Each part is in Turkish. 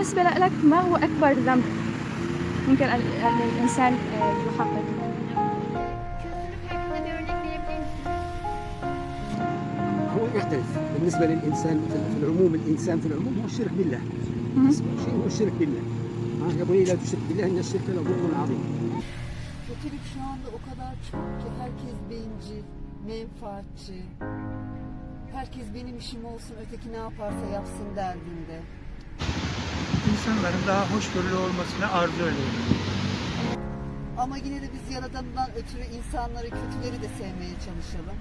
بالنسبة لك ما هو أكبر ذنب ممكن أن أن الإنسان آه، يحقق Kötülük hakkında bir örnek verebilir misiniz? هو يختلف بالنسبة للإنسان في في العموم الإنسان في العموم هو الشرك بالله مم. أسوأ شيء هو الشرك بالله ها يا بني لا تشرك بالله إن الشرك لظلم عظيم Kötülük şu anda o kadar çok ki herkes bencil, menfaatçi. Herkes benim işim olsun, öteki ne yaparsa yapsın derdinde. İnsanların daha hoşgörülü olmasını arzu ediyorum. Ama yine de biz Yaradan'dan ötürü insanları, kötüleri de sevmeye çalışalım.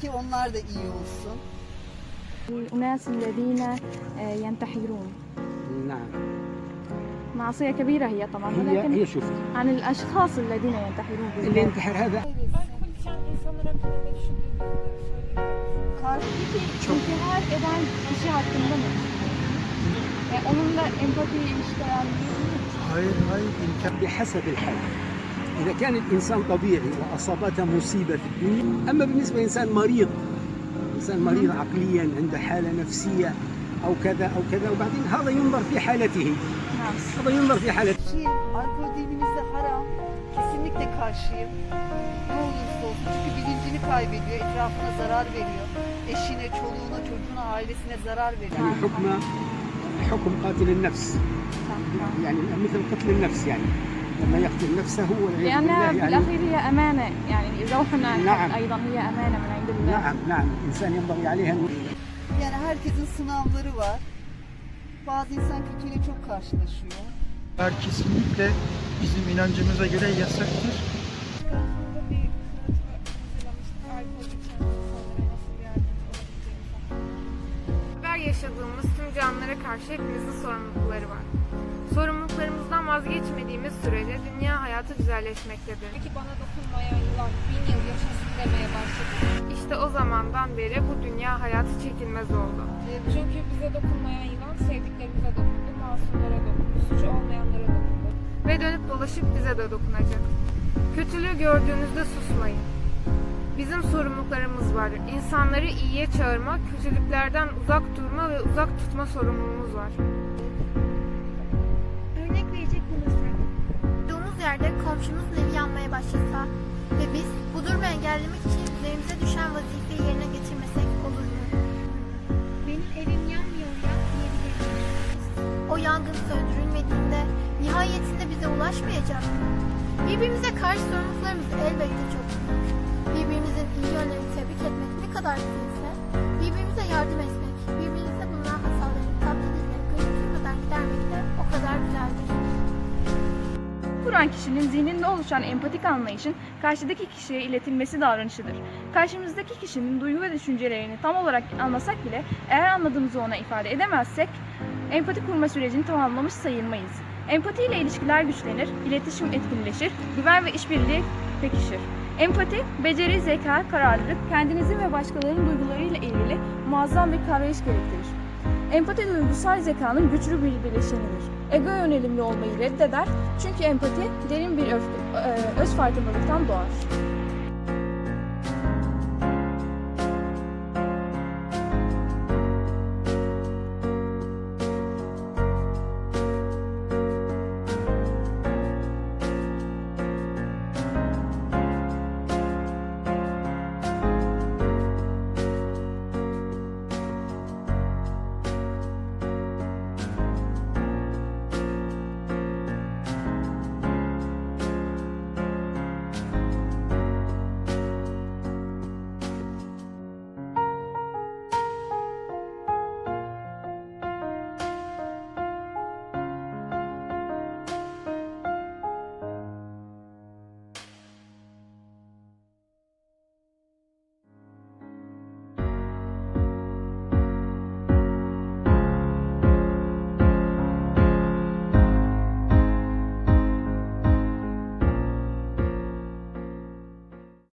Ki onlar da iyi olsun. الأناس الذين آه، ينتحرون نعم معصية كبيرة هي طبعا هي ولكن هي شوف عن الأشخاص الذين ينتحرون اللي بالذات. ينتحر هذا Alkol içen insanlar hakkında ne düşündüğünüzü söyleyebilirsiniz. Karşı Peki intihar eden kişi hakkında ne düşünüyorsunuz? Yani onunla empati ilişkilendirebilir misiniz? Hayır hayır imkan بحسب الحال إذا كان الإنسان طبيعي وأصابته مصيبة في الدنيا أما بالنسبة لإنسان مريض إنسان مريض عقليا عنده حالة نفسية أو كذا أو كذا وبعدين هذا ينظر في حالته نعم هذا ينظر في حالته şey, alkol dinimizde haram. Kesinlikle karşıyım. Ne olursa olsun. Çünkü bilincini kaybediyor, etrafına zarar veriyor. Eşine, çoluğuna, çocuğuna, ailesine zarar veriyor. يعني حكم حكم قاتل النفس يعني مثل قتل النفس يعني لما يقتل نفسه والعياذ لأنها بالله يعني بالأخير هي أمانة يعني روح عن نعم. أيضا هي أمانة من عند الله نعم نعم الإنسان ينبغي عليه أن Yani herkesin sınavları var. Bazı insan kötüyle çok karşılaşıyor. var kesinlikle bizim inancımıza göre yasaktır. Canlılara karşı hepimizin sorumlulukları var. Sorumluluklarımızdan vazgeçmediğimiz sürece dünya hayatı güzelleşmektedir. Peki bana dokunmayan yılan bin yıl yaşasın demeye başladı. İşte o zamandan beri bu dünya hayatı çekilmez oldu. Çünkü bize dokunmayan yılan sevdiklerimize dokundu, masumlara dokundu, suçu olmayanlara dokundu. Ve dönüp dolaşıp bize de dokunacak. Kötülüğü gördüğünüzde susmayın. Bizim sorumluluklarımız var. İnsanları iyiye çağırma, kötülüklerden uzak durma ve uzak tutma sorumluluğumuz var. Örnek verecek olursak, doğduğumuz yerde komşumuzun evi yanmaya başlasa ve biz bu durumu engellemek için üzerimize düşen vazifeyi yerine getirmesek olur mu? Benim evim yanmıyor ya diyebiliriz. O yangın söndürülmediğinde nihayetinde bize ulaşmayacak mı? Birbirimize karşı sorumluluklarımız elbette çok büyük. Birbirimizin iyi yönlerini tebrik etmek ne kadar güzelse, birbirimize yardım etmek, birbirimize bulunan hataları tatlı dille gönül gidermek de o kadar güzeldir. Kuran kişinin zihninde oluşan empatik anlayışın karşıdaki kişiye iletilmesi davranışıdır. Karşımızdaki kişinin duygu ve düşüncelerini tam olarak anlasak bile eğer anladığımızı ona ifade edemezsek empati kurma sürecini tamamlamış sayılmayız. Empati ile ilişkiler güçlenir, iletişim etkinleşir, güven ve işbirliği pekişir. Empati, beceri, zeka, kararlılık, kendinizin ve başkalarının duygularıyla ilgili muazzam bir kavrayış gerektirir. Empati duygusal zekanın güçlü bir bileşenidir. Ego yönelimli olmayı reddeder çünkü empati derin bir öfke, öz farkındalıktan doğar.